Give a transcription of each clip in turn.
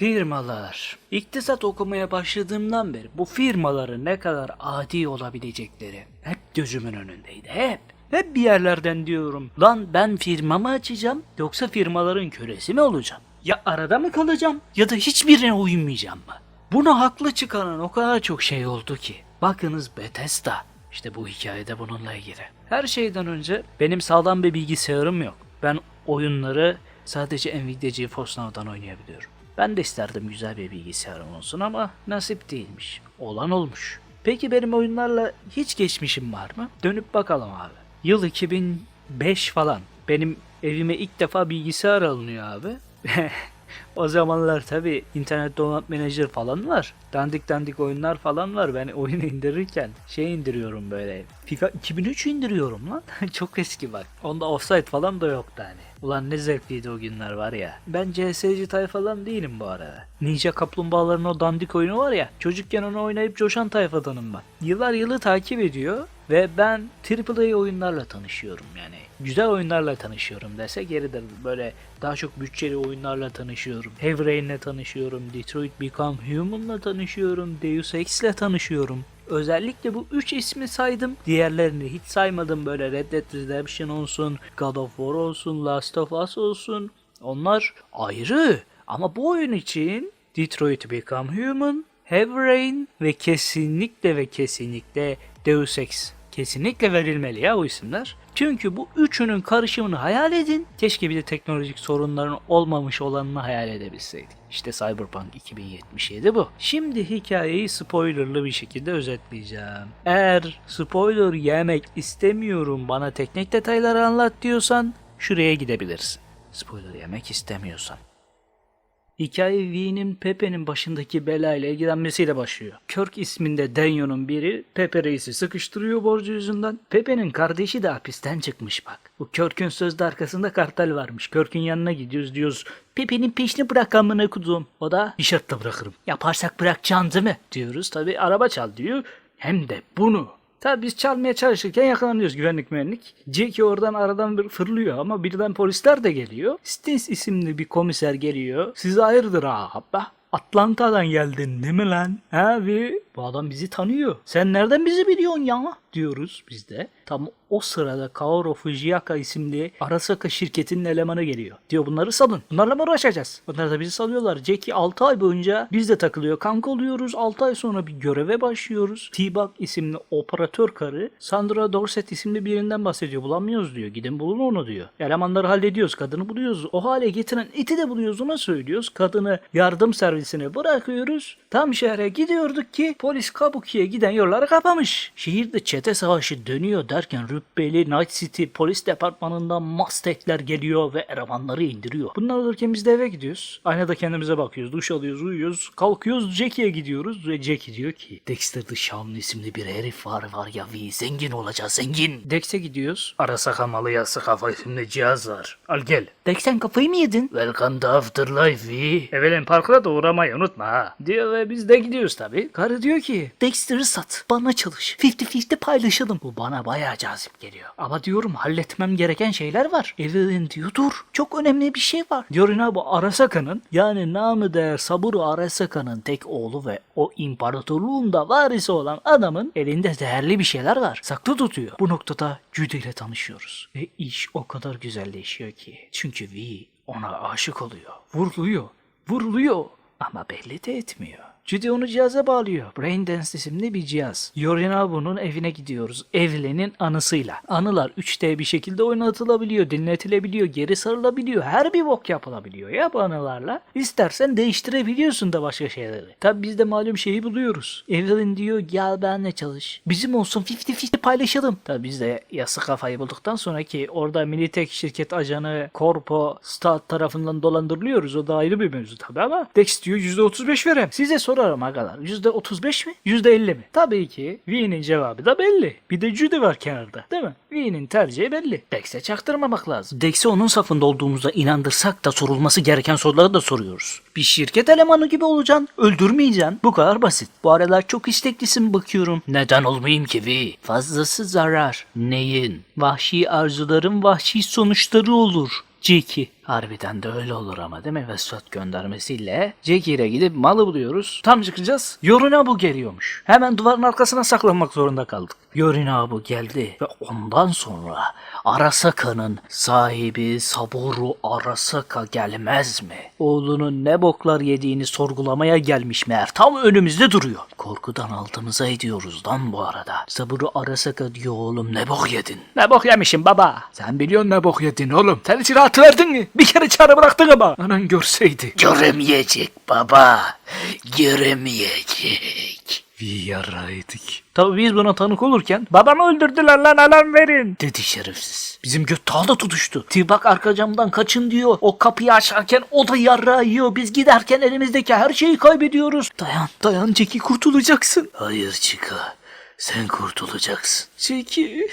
Firmalar. İktisat okumaya başladığımdan beri bu firmaların ne kadar adi olabilecekleri hep gözümün önündeydi. Hep. Hep bir yerlerden diyorum. Lan ben firma mı açacağım yoksa firmaların kölesi mi olacağım? Ya arada mı kalacağım ya da hiçbirine uymayacağım mı? Buna haklı çıkaran o kadar çok şey oldu ki. Bakınız Bethesda. İşte bu hikayede bununla ilgili. Her şeyden önce benim sağlam bir bilgisayarım yok. Ben oyunları sadece Nvidia GeForce Now'dan oynayabiliyorum. Ben de isterdim güzel bir bilgisayarım olsun ama nasip değilmiş. Olan olmuş. Peki benim oyunlarla hiç geçmişim var mı? Dönüp bakalım abi. Yıl 2005 falan. Benim evime ilk defa bilgisayar alınıyor abi. o zamanlar tabi internet download manager falan var. Dandik dandik oyunlar falan var. Ben oyunu indirirken şey indiriyorum böyle. FIFA 2003 indiriyorum lan. Çok eski bak. Onda offside falan da yoktu hani. Ulan ne zevkliydi o günler var ya. Ben CS'ci tayfadan değilim bu arada. Ninja Kaplumbağaların o dandik oyunu var ya. Çocukken onu oynayıp coşan tayfadanım ben. Yıllar yılı takip ediyor ve ben AAA oyunlarla tanışıyorum yani. Güzel oyunlarla tanışıyorum desek yeridir. Böyle daha çok bütçeli oyunlarla tanışıyorum. Heavy Rain'le tanışıyorum. Detroit Become Human'la tanışıyorum. Deus Ex'le tanışıyorum. Özellikle bu üç ismi saydım. Diğerlerini hiç saymadım. Böyle Red Dead Redemption olsun, God of War olsun, Last of Us olsun. Onlar ayrı. Ama bu oyun için Detroit Become Human, Heavy Rain ve kesinlikle ve kesinlikle Deus Ex kesinlikle verilmeli ya o isimler. Çünkü bu üçünün karışımını hayal edin. Keşke bir de teknolojik sorunların olmamış olanını hayal edebilseydik. İşte Cyberpunk 2077 bu. Şimdi hikayeyi spoilerlı bir şekilde özetleyeceğim. Eğer spoiler yemek istemiyorum bana teknik detayları anlat diyorsan şuraya gidebilirsin. Spoiler yemek istemiyorsan. Hikaye V'nin Pepe'nin başındaki belayla ilgilenmesiyle başlıyor. Kirk isminde Denyo'nun biri Pepe reisi sıkıştırıyor borcu yüzünden. Pepe'nin kardeşi de hapisten çıkmış bak. Bu Kirk'ün sözde arkasında kartel varmış. Kirk'ün yanına gidiyoruz diyoruz. Pepe'nin peşini bırak amına kuzum. O da bir şartla bırakırım. Yaparsak bırakacaksın değil mi? Diyoruz tabi araba çal diyor. Hem de bunu. Tabi biz çalmaya çalışırken yakalanıyoruz güvenlik mühendislik. Jackie oradan aradan bir fırlıyor ama birden polisler de geliyor. Stins isimli bir komiser geliyor. Siz hayırdır abi? Atlanta'dan geldin değil mi lan? Abi bu adam bizi tanıyor. Sen nereden bizi biliyorsun ya? Diyoruz biz de. Tam o sırada Kaoru Fujiyaka isimli Arasaka şirketinin elemanı geliyor. Diyor bunları salın. Bunlarla mı uğraşacağız? Bunlar da bizi salıyorlar. Jackie 6 ay boyunca bizde takılıyor. Kanka oluyoruz. 6 ay sonra bir göreve başlıyoruz. T-Bug isimli operatör karı Sandra Dorset isimli birinden bahsediyor. Bulamıyoruz diyor. Gidin bulun onu diyor. Elemanları hallediyoruz. Kadını buluyoruz. O hale getiren iti de buluyoruz. Ona söylüyoruz. Kadını yardım servisine bırakıyoruz. Tam şehre gidiyorduk ki polis Kabuki'ye giden yolları kapamış. Şehirde çete savaşı dönüyor derken Rübbeli Night City polis departmanından Mustang'ler geliyor ve elemanları indiriyor. Bunlar olurken biz de eve gidiyoruz. Aynada kendimize bakıyoruz. Duş alıyoruz, uyuyoruz. Kalkıyoruz Jackie'ye gidiyoruz ve Jackie diyor ki Dexter Dışanlı isimli bir herif var var ya vi zengin olacağız zengin. Dex'e gidiyoruz. Arasa malı yası kafa isimli cihaz var. Al gel. Dex sen kafayı mı yedin? Welcome to Afterlife vi. Evelyn Park'la da uğramayı unutma ha. Diyor ve biz de gidiyoruz tabi. Karı diyor ki Dexter'ı sat. Bana çalış. 50-50 paylaşalım. Bu bana bayağı cazip geliyor. Ama diyorum halletmem gereken şeyler var. Evelyn diyor dur. Çok önemli bir şey var. Diyor bu Arasaka'nın yani namı değer Saburo Arasaka'nın tek oğlu ve o imparatorluğun da varisi olan adamın elinde değerli bir şeyler var. Saklı tutuyor. Bu noktada Judy ile tanışıyoruz. Ve iş o kadar güzelleşiyor ki. Çünkü Vi ona aşık oluyor. Vuruluyor. Vuruluyor. Ama belli de etmiyor. Judy onu cihaza bağlıyor. Braindance isimli bir cihaz. Yorinabu'nun evine gidiyoruz. Evlenin anısıyla. Anılar 3D bir şekilde oynatılabiliyor, dinletilebiliyor, geri sarılabiliyor. Her bir bok yapılabiliyor ya bu anılarla. İstersen değiştirebiliyorsun da başka şeyleri. Tabi biz de malum şeyi buluyoruz. Evelyn diyor gel benle çalış. Bizim olsun 50-50 paylaşalım. Tabi biz de yası kafayı bulduktan sonra ki orada Militek şirket ajanı Corpo Stat tarafından dolandırılıyoruz. O da ayrı bir mevzu tabi ama Dex diyor %35 verem. Size sorarım agalar. %35 mi? %50 mi? Tabii ki V'nin cevabı da belli. Bir de Judy var kenarda. Değil mi? V'nin tercihi belli. Dex'e çaktırmamak lazım. Dex'e onun safında olduğumuza inandırsak da sorulması gereken soruları da soruyoruz. Bir şirket elemanı gibi olacaksın. Öldürmeyeceksin. Bu kadar basit. Bu aralar çok isteklisin bakıyorum. Neden olmayayım ki V? Fazlası zarar. Neyin? Vahşi arzuların vahşi sonuçları olur. Jackie Harbiden de öyle olur ama değil mi? Vesat göndermesiyle ile gidip malı buluyoruz. Tam çıkacağız. Yorinabu geliyormuş. Hemen duvarın arkasına saklanmak zorunda kaldık. Yorinabu geldi ve ondan sonra Arasaka'nın sahibi Saburu Arasaka gelmez mi? Oğlunun ne boklar yediğini sorgulamaya gelmiş meğer. Tam önümüzde duruyor. Korkudan altımıza ediyoruz lan bu arada. Saburu Arasaka diyor oğlum ne bok yedin? Ne bok yemişim baba? Sen biliyorsun ne bok yedin oğlum. Sen hiç rahat verdin mi? Bir kere çare bıraktın ama. Anan görseydi. Göremeyecek baba. Göremeyecek. Bir yaraydık. Tabii biz buna tanık olurken babamı öldürdüler lan alarm verin dedi şerefsiz. Bizim göt da tutuştu. Tibak arka camdan kaçın diyor. O kapıyı açarken o da yarrağı yiyor. Biz giderken elimizdeki her şeyi kaybediyoruz. Dayan dayan Ceki kurtulacaksın. Hayır Chica. Sen kurtulacaksın. Ceki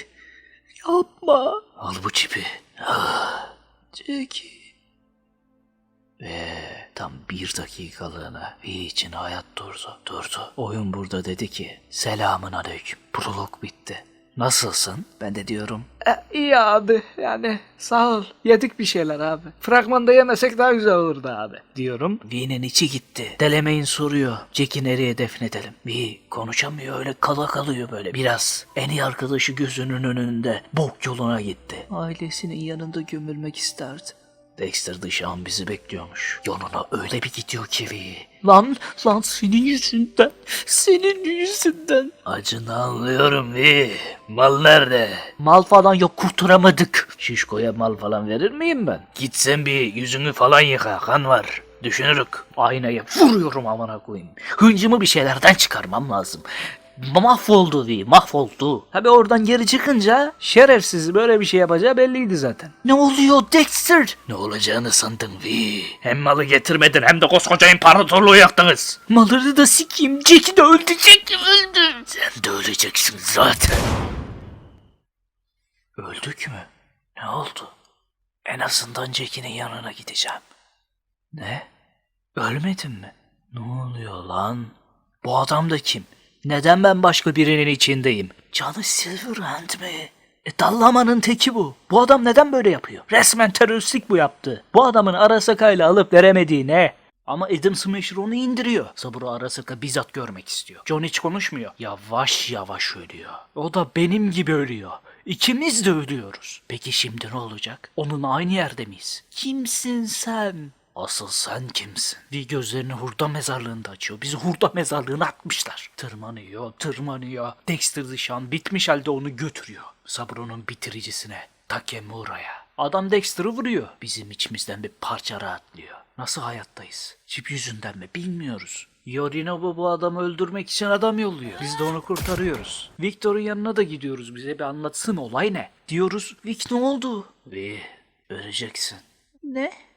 yapma. Al bu çipi. Ceki. Ve tam bir dakikalığına V için hayat durdu. Durdu. Oyun burada dedi ki selamun aleyküm. Prolog bitti. Nasılsın? Ben de diyorum. E, iyi abi. Yani sağ ol. Yedik bir şeyler abi. Fragmanda yemesek daha güzel olurdu abi. Diyorum. V'nin içi gitti. Delemeyin soruyor. Jack'i nereye defnedelim? V konuşamıyor öyle kala kalıyor böyle. Biraz en iyi arkadaşı gözünün önünde bok yoluna gitti. Ailesinin yanında gömülmek isterdi. Dexter dışı an bizi bekliyormuş. Yoluna öyle bir gidiyor ki. Lan, lan senin yüzünden. Senin yüzünden. Acını anlıyorum iyi. Mal nerede? Mal falan yok kurtaramadık. Şişko'ya mal falan verir miyim ben? Git sen bir yüzünü falan yıka. Kan var. Düşünürük. Aynaya vuruyorum amına koyayım. Hıncımı bir şeylerden çıkarmam lazım. Mahvoldu diye mahvoldu. Tabi oradan geri çıkınca şerefsiz böyle bir şey yapacağı belliydi zaten. Ne oluyor Dexter? Ne olacağını sandın Vi. Hem malı getirmedin hem de koskoca imparatorluğu yaktınız. Malları da sikeyim. Jack'i de öldürecek öldü. Sen de öleceksin zaten. Öldük mü? Ne oldu? En azından Jack'inin yanına gideceğim. Ne? Ölmedin mi? Ne oluyor lan? Bu adam da kim? Neden ben başka birinin içindeyim? Canı Silverhand mi? E dallamanın teki bu. Bu adam neden böyle yapıyor? Resmen teröristlik bu yaptı. Bu adamın Arasaka'yla alıp veremediği ne? Ama Adam Smasher onu indiriyor. Saburo Arasaka bizzat görmek istiyor. John hiç konuşmuyor. Yavaş yavaş ölüyor. O da benim gibi ölüyor. İkimiz de ölüyoruz. Peki şimdi ne olacak? Onunla aynı yerde miyiz? Kimsin sen? Asıl sen kimsin? Bir gözlerini hurda mezarlığında açıyor. Bizi hurda mezarlığına atmışlar. Tırmanıyor, tırmanıyor. Dexter dışan bitmiş halde onu götürüyor. Sabro'nun bitiricisine, Takemura'ya. Adam Dexter'ı vuruyor. Bizim içimizden bir parça rahatlıyor. Nasıl hayattayız? Çip yüzünden mi? Bilmiyoruz. Yorinobu bu adamı öldürmek için adam yolluyor. Biz de onu kurtarıyoruz. Victor'un yanına da gidiyoruz. Bize bir anlatsın olay ne? Diyoruz. Vic ne oldu? Vi öleceksin. Ne?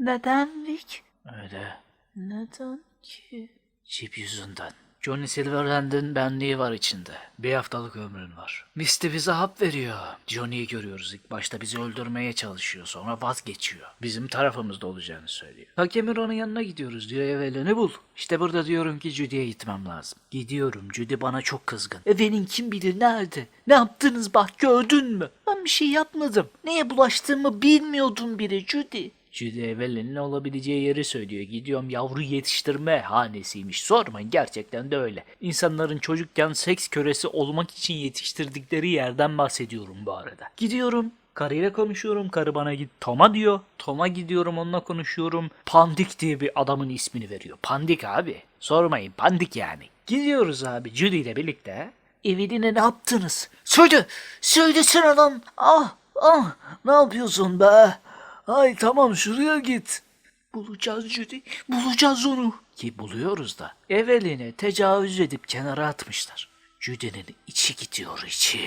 Neden Vic? Öyle. Neden ki? Çip yüzünden. Johnny Silverhand'in benliği var içinde. Bir haftalık ömrün var. Misty bize hap veriyor. Johnny'yi görüyoruz ilk başta bizi öldürmeye çalışıyor sonra vazgeçiyor. Bizim tarafımızda olacağını söylüyor. Takemuro'nun yanına gidiyoruz diyor evvelini bul. İşte burada diyorum ki Judy'ye gitmem lazım. Gidiyorum Judy bana çok kızgın. Evelin kim bilir nerede? Ne yaptınız bak gördün mü? Ben bir şey yapmadım. Neye bulaştığımı bilmiyordum bile Judy. Judy Evelyn'in olabileceği yeri söylüyor. Gidiyorum yavru yetiştirme hanesiymiş. Sormayın gerçekten de öyle. İnsanların çocukken seks kölesi olmak için yetiştirdikleri yerden bahsediyorum bu arada. Gidiyorum. Karıyla konuşuyorum. Karı bana git Tom'a diyor. Tom'a gidiyorum onunla konuşuyorum. Pandik diye bir adamın ismini veriyor. Pandik abi. Sormayın Pandik yani. Gidiyoruz abi Judy ile birlikte. Eveline ne yaptınız? Söyle. Söylesene adam. Ah ah ne yapıyorsun be? Ay tamam şuraya git. Bulacağız Judy. Bulacağız onu. Ki buluyoruz da. Eveline tecavüz edip kenara atmışlar. Judy'nin içi gidiyor içi.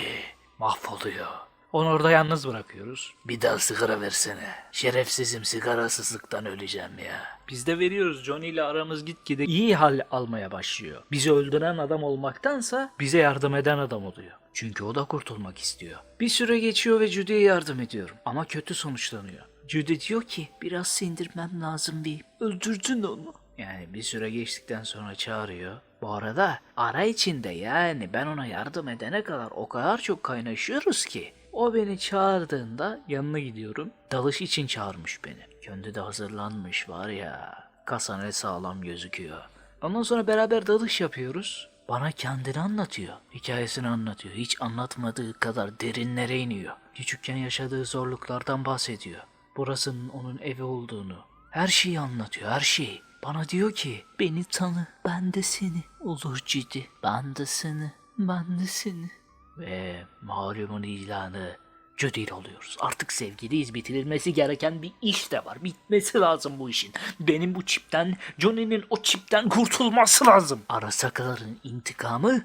Mahvoluyor. Onu orada yalnız bırakıyoruz. Bir daha sigara versene. Şerefsizim sigarasızlıktan öleceğim ya. Biz de veriyoruz. Johnny ile aramız gitgide iyi hal almaya başlıyor. Bizi öldüren adam olmaktansa bize yardım eden adam oluyor. Çünkü o da kurtulmak istiyor. Bir süre geçiyor ve Judy'ye yardım ediyorum. Ama kötü sonuçlanıyor. Judy diyor ki biraz sindirmem lazım bir. Öldürdün onu. Yani bir süre geçtikten sonra çağırıyor. Bu arada ara içinde yani ben ona yardım edene kadar o kadar çok kaynaşıyoruz ki. O beni çağırdığında yanına gidiyorum. Dalış için çağırmış beni. Kendi de hazırlanmış var ya. Kasa ne sağlam gözüküyor. Ondan sonra beraber dalış yapıyoruz. Bana kendini anlatıyor. Hikayesini anlatıyor. Hiç anlatmadığı kadar derinlere iniyor. Küçükken yaşadığı zorluklardan bahsediyor. Burasının onun evi olduğunu. Her şeyi anlatıyor, her şeyi. Bana diyor ki, beni tanı, ben de seni. Olur ciddi, ben de seni, ben de seni. Ve malumun ilanı ile oluyoruz. Artık sevgiliyiz. Bitirilmesi gereken bir iş de var. Bitmesi lazım bu işin. Benim bu çipten, Johnny'nin o çipten kurtulması lazım. Arasakaların intikamı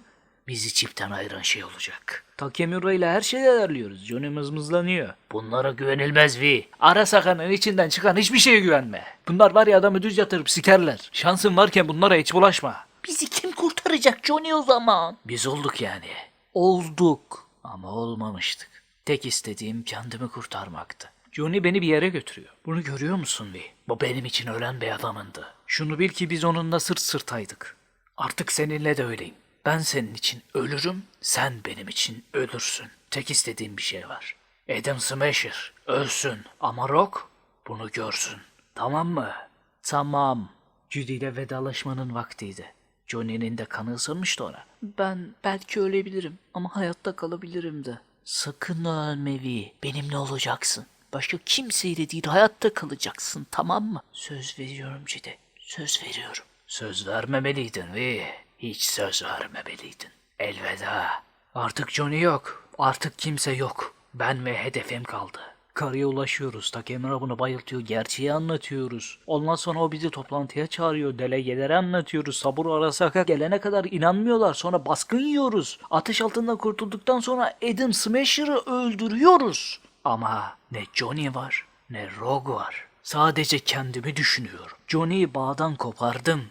bizi çipten ayıran şey olacak. Takemura ile her şeyi ayarlıyoruz. Johnny mızmızlanıyor. Bunlara güvenilmez Vi. Arasakanın içinden çıkan hiçbir şeye güvenme. Bunlar var ya adamı düz yatırıp sikerler. Şansın varken bunlara hiç bulaşma. Bizi kim kurtaracak Johnny o zaman? Biz olduk yani. Olduk. Ama olmamıştık. Tek istediğim kendimi kurtarmaktı. Johnny beni bir yere götürüyor. Bunu görüyor musun Lee? Bu benim için ölen bir adamındı. Şunu bil ki biz onunla sırt sırtaydık. Artık seninle de öyleyim. Ben senin için ölürüm, sen benim için ölürsün. Tek istediğim bir şey var. Adam Smasher ölsün ama Rock bunu görsün. Tamam mı? Tamam. Judy ile vedalaşmanın vaktiydi. Johnny'nin de kanı ısınmıştı ona. Ben belki ölebilirim ama hayatta kalabilirim de. Sakın ölme Vi. Benimle olacaksın. Başka kimseyle değil hayatta kalacaksın tamam mı? Söz veriyorum Judy. Söz veriyorum. Söz vermemeliydin Vi. Hiç söz vermemeliydin. Elveda. Artık Johnny yok. Artık kimse yok. Ben ve hedefim kaldı. Karıya ulaşıyoruz. Takemura bunu bayıltıyor. Gerçeği anlatıyoruz. Ondan sonra o bizi toplantıya çağırıyor. Delegelere anlatıyoruz. Sabur Arasaka gelene kadar inanmıyorlar. Sonra baskın yiyoruz. Ateş altından kurtulduktan sonra Adam Smasher'ı öldürüyoruz. Ama ne Johnny var ne Rogue var. Sadece kendimi düşünüyorum. Johnny'yi bağdan kopardım.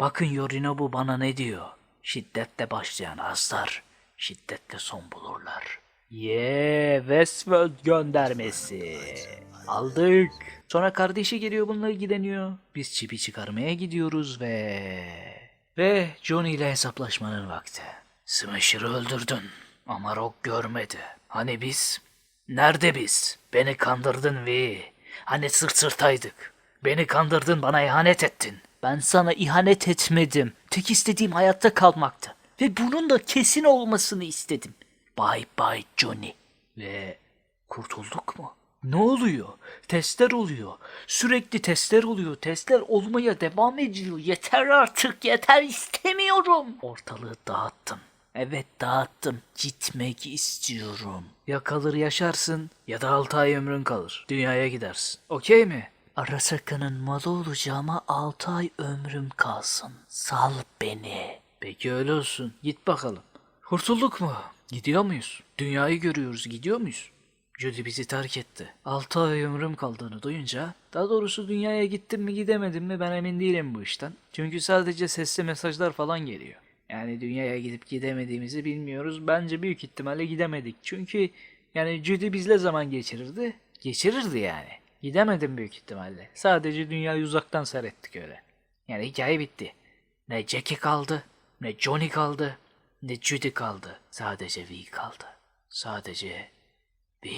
Bakın Yorinobu bana ne diyor. Şiddetle başlayan azlar şiddetle son bulurlar. Ye Westworld göndermesi. Aldık. Sonra kardeşi geliyor bununla ilgileniyor. Biz çipi çıkarmaya gidiyoruz ve... Ve Johnny ile hesaplaşmanın vakti. Smasher'ı öldürdün ama Rock görmedi. Hani biz? Nerede biz? Beni kandırdın Vi. Hani sırt sırtaydık. Beni kandırdın bana ihanet ettin. Ben sana ihanet etmedim. Tek istediğim hayatta kalmaktı. Ve bunun da kesin olmasını istedim. Bye bye Johnny. Ve kurtulduk mu? Ne oluyor? Testler oluyor. Sürekli testler oluyor. Testler olmaya devam ediyor. Yeter artık yeter istemiyorum. Ortalığı dağıttım. Evet dağıttım. Gitmek istiyorum. Ya kalır yaşarsın ya da 6 ay ömrün kalır. Dünyaya gidersin. Okey mi? Arasaka'nın malı olacağıma 6 ay ömrüm kalsın. Sal beni. Peki öyle olsun. Git bakalım. Kurtulduk mu? Gidiyor muyuz? Dünyayı görüyoruz. Gidiyor muyuz? Judy bizi terk etti. 6 ay ömrüm kaldığını duyunca, daha doğrusu dünyaya gittim mi gidemedim mi ben emin değilim bu işten. Çünkü sadece sesli mesajlar falan geliyor. Yani dünyaya gidip gidemediğimizi bilmiyoruz. Bence büyük ihtimalle gidemedik. Çünkü yani Judy bizle zaman geçirirdi. Geçirirdi yani. Gidemedim büyük ihtimalle. Sadece dünyayı uzaktan seyrettik öyle. Yani hikaye bitti. Ne Jackie kaldı, ne Johnny kaldı, ne Judy kaldı. Sadece V kaldı. Sadece V.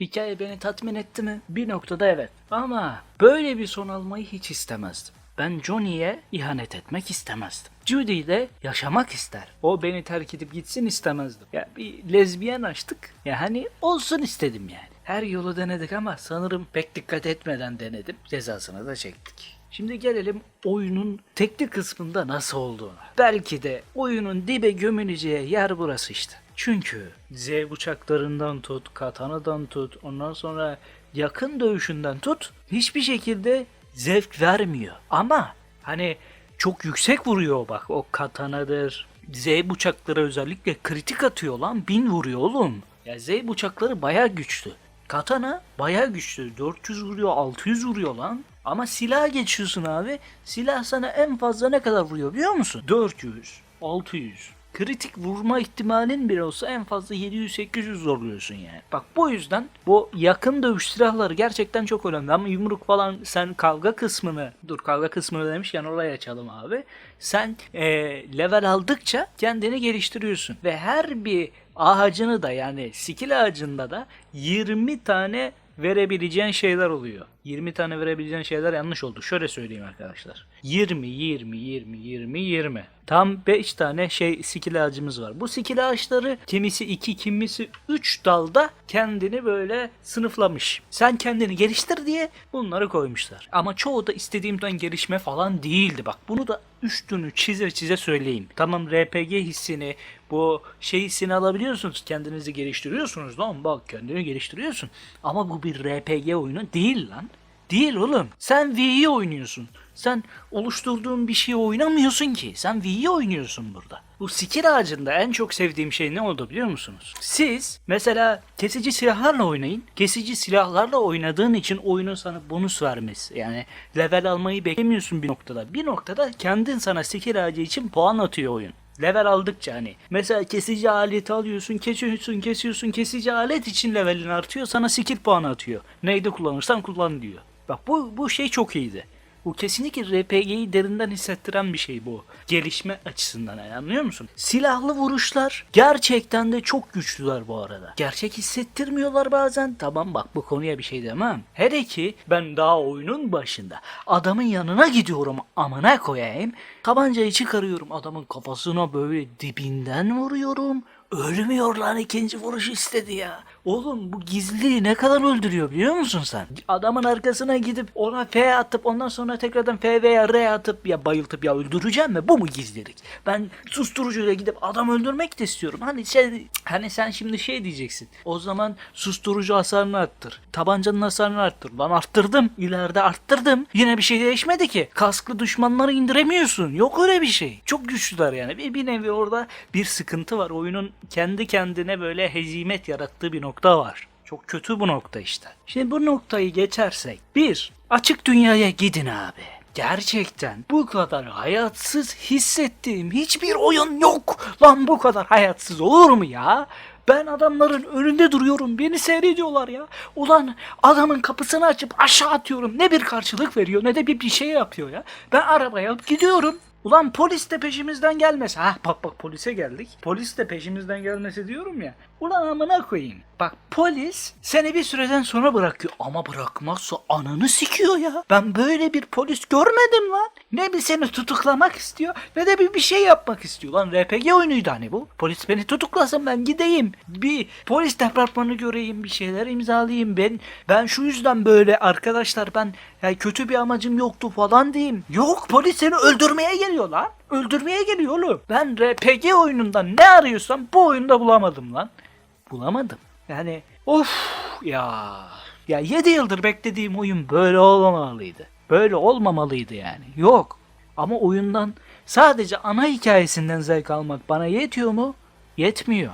Hikaye beni tatmin etti mi? Bir noktada evet. Ama böyle bir son almayı hiç istemezdim. Ben Johnny'ye ihanet etmek istemezdim. Judy de yaşamak ister. O beni terk edip gitsin istemezdim. Ya bir lezbiyen açtık. Ya hani olsun istedim yani. Her yolu denedik ama sanırım pek dikkat etmeden denedim. Cezasını da çektik. Şimdi gelelim oyunun teknik kısmında nasıl olduğuna. Belki de oyunun dibe gömüleceği yer burası işte. Çünkü Z uçaklarından tut, katanadan tut, ondan sonra yakın dövüşünden tut hiçbir şekilde zevk vermiyor. Ama hani çok yüksek vuruyor bak o katanadır. Z bıçakları özellikle kritik atıyor lan bin vuruyor oğlum. Ya Z bıçakları baya güçlü. Katana baya güçlü. 400 vuruyor 600 vuruyor lan. Ama silah geçiyorsun abi. Silah sana en fazla ne kadar vuruyor biliyor musun? 400, 600. Kritik vurma ihtimalin bile olsa en fazla 700-800 zorluyorsun yani. Bak bu yüzden bu yakın dövüş silahları gerçekten çok önemli. Ama yumruk falan sen kavga kısmını, dur kavga kısmını demişken oraya açalım abi. Sen eee, level aldıkça kendini geliştiriyorsun. Ve her bir ağacını da yani skill ağacında da 20 tane verebileceğin şeyler oluyor. 20 tane verebileceğin şeyler yanlış oldu. Şöyle söyleyeyim arkadaşlar. 20, 20, 20, 20, 20. Tam 5 tane şey skill ağacımız var. Bu skill ağaçları kimisi 2, kimisi 3 dalda kendini böyle sınıflamış. Sen kendini geliştir diye bunları koymuşlar. Ama çoğu da istediğimden gelişme falan değildi. Bak bunu da üstünü çize çize söyleyeyim. Tamam RPG hissini bu şey hissini alabiliyorsunuz. Kendinizi geliştiriyorsunuz lan bak kendini geliştiriyorsun. Ama bu bir RPG oyunu değil lan. Değil oğlum. Sen V'yi oynuyorsun. Sen oluşturduğun bir şeyi oynamıyorsun ki. Sen V'yi oynuyorsun burada. Bu skill ağacında en çok sevdiğim şey ne oldu biliyor musunuz? Siz mesela kesici silahlarla oynayın. Kesici silahlarla oynadığın için oyunun sana bonus vermesi. Yani level almayı beklemiyorsun bir noktada. Bir noktada kendin sana skill ağacı için puan atıyor oyun. Level aldıkça hani. Mesela kesici aleti alıyorsun, kesiyorsun, kesiyorsun. Kesici alet için levelin artıyor. Sana skill puanı atıyor. Neyde kullanırsan kullan diyor. Bak bu, bu şey çok iyiydi. Bu kesinlikle RPG'yi derinden hissettiren bir şey bu. Gelişme açısından yani anlıyor musun? Silahlı vuruşlar gerçekten de çok güçlüler bu arada. Gerçek hissettirmiyorlar bazen. Tamam bak bu konuya bir şey demem. Hele ki ben daha oyunun başında adamın yanına gidiyorum amına koyayım. Tabancayı çıkarıyorum adamın kafasına böyle dibinden vuruyorum. Ölmüyor lan ikinci vuruş istedi ya. Oğlum bu gizliliği ne kadar öldürüyor biliyor musun sen? Adamın arkasına gidip ona F atıp ondan sonra tekrardan F veya R atıp ya bayıltıp ya öldüreceğim mi? Bu mu gizlilik? Ben susturucuyla gidip adam öldürmek de istiyorum. Hani şey, hani sen şimdi şey diyeceksin. O zaman susturucu hasarını arttır. Tabancanın hasarını arttır. Lan arttırdım. İleride arttırdım. Yine bir şey değişmedi ki. Kasklı düşmanları indiremiyorsun. Yok öyle bir şey. Çok güçlüler yani. Bir, bir nevi orada bir sıkıntı var. Oyunun kendi kendine böyle hezimet yarattığı bir nokta var. Çok kötü bu nokta işte. Şimdi bu noktayı geçersek. Bir, açık dünyaya gidin abi. Gerçekten bu kadar hayatsız hissettiğim hiçbir oyun yok. Lan bu kadar hayatsız olur mu ya? Ben adamların önünde duruyorum. Beni seyrediyorlar ya. Ulan adamın kapısını açıp aşağı atıyorum. Ne bir karşılık veriyor ne de bir, bir şey yapıyor ya. Ben arabaya gidiyorum. Ulan polis de peşimizden gelmese. Ha bak bak polise geldik. Polis de peşimizden gelmese diyorum ya. Ulan amına koyayım. Bak polis seni bir süreden sonra bırakıyor. Ama bırakmazsa ananı sikiyor ya. Ben böyle bir polis görmedim lan. Ne bir seni tutuklamak istiyor ne de bir bir şey yapmak istiyor. Lan RPG oyunuydu hani bu. Polis beni tutuklasın ben gideyim. Bir polis departmanı göreyim bir şeyler imzalayayım. Ben ben şu yüzden böyle arkadaşlar ben ya kötü bir amacım yoktu falan diyeyim. Yok polis seni öldürmeye geliyor lan. Öldürmeye geliyor oğlum. Ben RPG oyunundan ne arıyorsam bu oyunda bulamadım lan. Bulamadım. Yani of ya. Ya 7 yıldır beklediğim oyun böyle olmamalıydı. Böyle olmamalıydı yani. Yok. Ama oyundan sadece ana hikayesinden zevk almak bana yetiyor mu? Yetmiyor.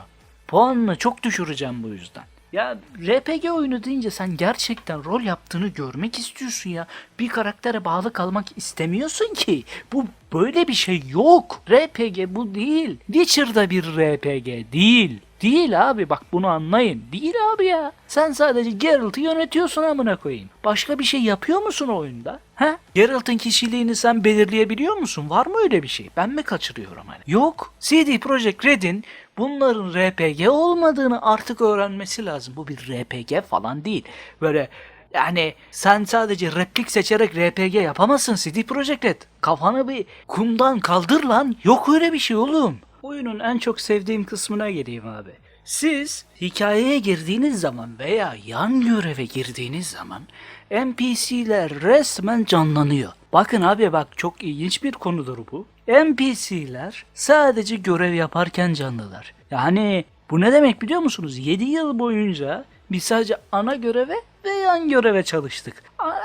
Puanını çok düşüreceğim bu yüzden. Ya RPG oyunu deyince sen gerçekten rol yaptığını görmek istiyorsun ya. Bir karaktere bağlı kalmak istemiyorsun ki. Bu böyle bir şey yok. RPG bu değil. Witcher'da bir RPG değil. Değil abi bak bunu anlayın. Değil abi ya. Sen sadece Geralt'ı yönetiyorsun amına koyayım. Başka bir şey yapıyor musun oyunda? He? Geralt'ın kişiliğini sen belirleyebiliyor musun? Var mı öyle bir şey? Ben mi kaçırıyorum hani? Yok. CD Projekt Red'in bunların RPG olmadığını artık öğrenmesi lazım. Bu bir RPG falan değil. Böyle yani sen sadece replik seçerek RPG yapamazsın CD Projekt Red. Kafanı bir kumdan kaldır lan. Yok öyle bir şey oğlum. Oyunun en çok sevdiğim kısmına geleyim abi. Siz hikayeye girdiğiniz zaman veya yan göreve girdiğiniz zaman NPC'ler resmen canlanıyor. Bakın abi bak çok ilginç bir konudur bu. NPC'ler sadece görev yaparken canlılar. Yani bu ne demek biliyor musunuz? 7 yıl boyunca biz sadece ana göreve ve yan göreve çalıştık.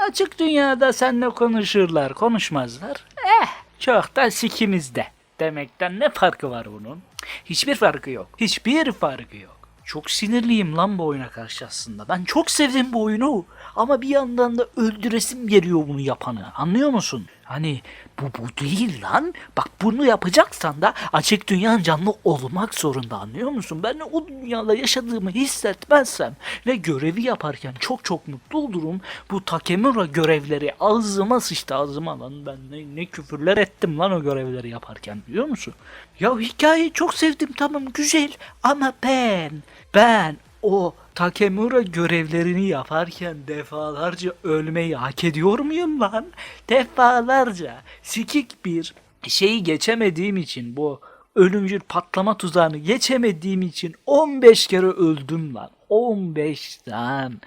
Açık dünyada seninle konuşurlar, konuşmazlar. Eh, çok da sikimizde demekten ne farkı var bunun? Hiçbir farkı yok. Hiçbir farkı yok. Çok sinirliyim lan bu oyuna karşı aslında. Ben çok sevdim bu oyunu. Ama bir yandan da öldüresim geliyor bunu yapanı. Anlıyor musun? Hani bu bu değil lan. Bak bunu yapacaksan da açık dünyanın canlı olmak zorunda anlıyor musun? Ben o dünyada yaşadığımı hissetmezsem ve görevi yaparken çok çok mutlu olurum. Bu Takemura görevleri ağzıma sıçtı ağzıma lan. Ben ne, ne küfürler ettim lan o görevleri yaparken biliyor musun? Ya hikayeyi çok sevdim tamam güzel ama ben ben o Takemura görevlerini yaparken defalarca ölmeyi hak ediyor muyum lan? Defalarca sikik bir şeyi geçemediğim için bu ölümcül patlama tuzağını geçemediğim için 15 kere öldüm lan. 15 lan.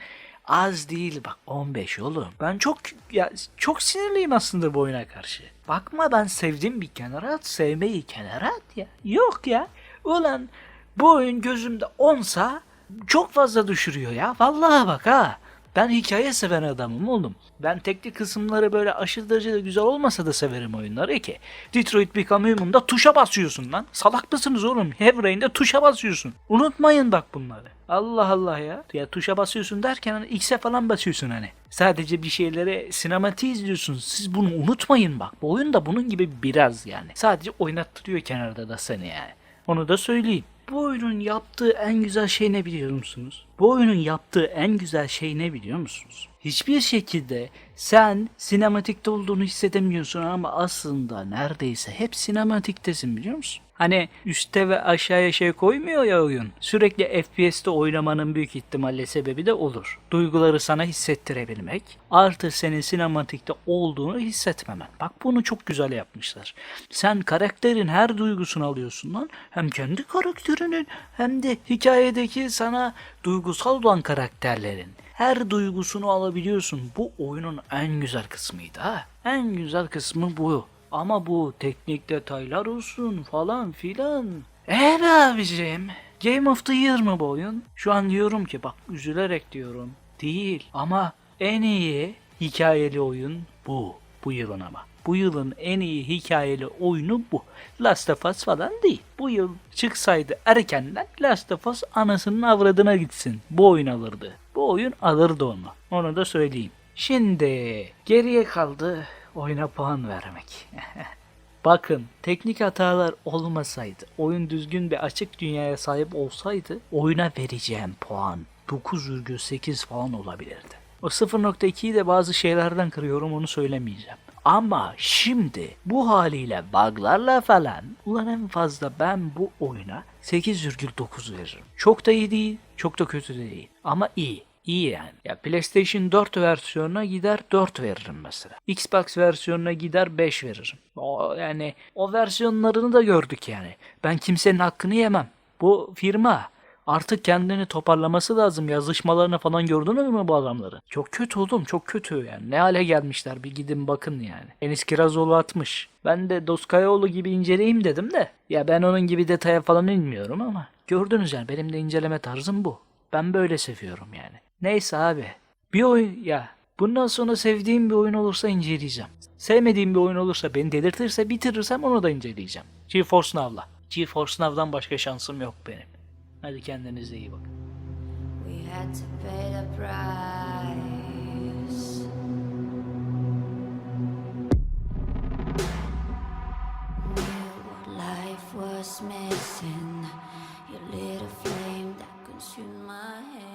Az değil bak 15 oğlum. Ben çok ya çok sinirliyim aslında bu oyuna karşı. Bakma ben sevdiğim bir kenara at, sevmeyi kenara at ya. Yok ya. Ulan bu oyun gözümde onsa çok fazla düşürüyor ya. Vallahi bak ha. Ben hikaye seven adamım oğlum. Ben teknik kısımları böyle aşırı derecede güzel olmasa da severim oyunları ki. Detroit Become Human'da tuşa basıyorsun lan. Salak mısınız oğlum? Heavy Rain'de tuşa basıyorsun. Unutmayın bak bunları. Allah Allah ya. Ya tuşa basıyorsun derken hani X'e falan basıyorsun hani. Sadece bir şeylere sinematiği izliyorsun. Siz bunu unutmayın bak. Bu oyun da bunun gibi biraz yani. Sadece oynattırıyor kenarda da seni yani. Onu da söyleyeyim. Bu oyunun yaptığı en güzel şey ne biliyor musunuz? Bu oyunun yaptığı en güzel şey ne biliyor musunuz? Hiçbir şekilde sen sinematikte olduğunu hissedemiyorsun ama aslında neredeyse hep sinematiktesin biliyor musun? Hani üste ve aşağıya şey koymuyor ya oyun. Sürekli FPS'te oynamanın büyük ihtimalle sebebi de olur. Duyguları sana hissettirebilmek, artı senin sinematikte olduğunu hissetmemen. Bak bunu çok güzel yapmışlar. Sen karakterin her duygusunu alıyorsun lan. Hem kendi karakterinin hem de hikayedeki sana duygusal olan karakterlerin her duygusunu alabiliyorsun. Bu oyunun en güzel kısmıydı ha. En güzel kısmı bu. Ama bu teknik detaylar olsun falan filan. Eee be abicim. Game of the Year mı bu oyun? Şu an diyorum ki bak üzülerek diyorum. Değil ama en iyi hikayeli oyun bu. Bu yılın ama. Bu yılın en iyi hikayeli oyunu bu. Last of Us falan değil. Bu yıl çıksaydı erkenden Last of Us anasının avradına gitsin. Bu oyun alırdı. Bu oyun alırdı onu. Onu da söyleyeyim. Şimdi geriye kaldı oyuna puan vermek. Bakın teknik hatalar olmasaydı, oyun düzgün bir açık dünyaya sahip olsaydı oyuna vereceğim puan 9,8 falan olabilirdi. O 0.2'yi de bazı şeylerden kırıyorum onu söylemeyeceğim. Ama şimdi bu haliyle buglarla falan ulan en fazla ben bu oyuna 8,9 veririm. Çok da iyi değil, çok da kötü de değil. Ama iyi. İyi yani. Ya PlayStation 4 versiyonuna gider 4 veririm mesela. Xbox versiyonuna gider 5 veririm. O, yani o versiyonlarını da gördük yani. Ben kimsenin hakkını yemem. Bu firma artık kendini toparlaması lazım. Yazışmalarını falan gördünüz mü bu adamları? Çok kötü oğlum çok kötü yani. Ne hale gelmişler bir gidin bakın yani. Enis Kirazoğlu atmış. Ben de Doskayoğlu gibi inceleyeyim dedim de. Ya ben onun gibi detaya falan inmiyorum ama. Gördünüz yani benim de inceleme tarzım bu. Ben böyle seviyorum yani. Neyse abi. Bir oyun ya bundan sonra sevdiğim bir oyun olursa inceleyeceğim. Sevmediğim bir oyun olursa beni delirtirse bitirirsem onu da inceleyeceğim. GeForce Now'la. GeForce Now'dan başka şansım yok benim. Hadi kendinize iyi bakın. We had to pay the price. Was missing. You lit a flame that consumed my head.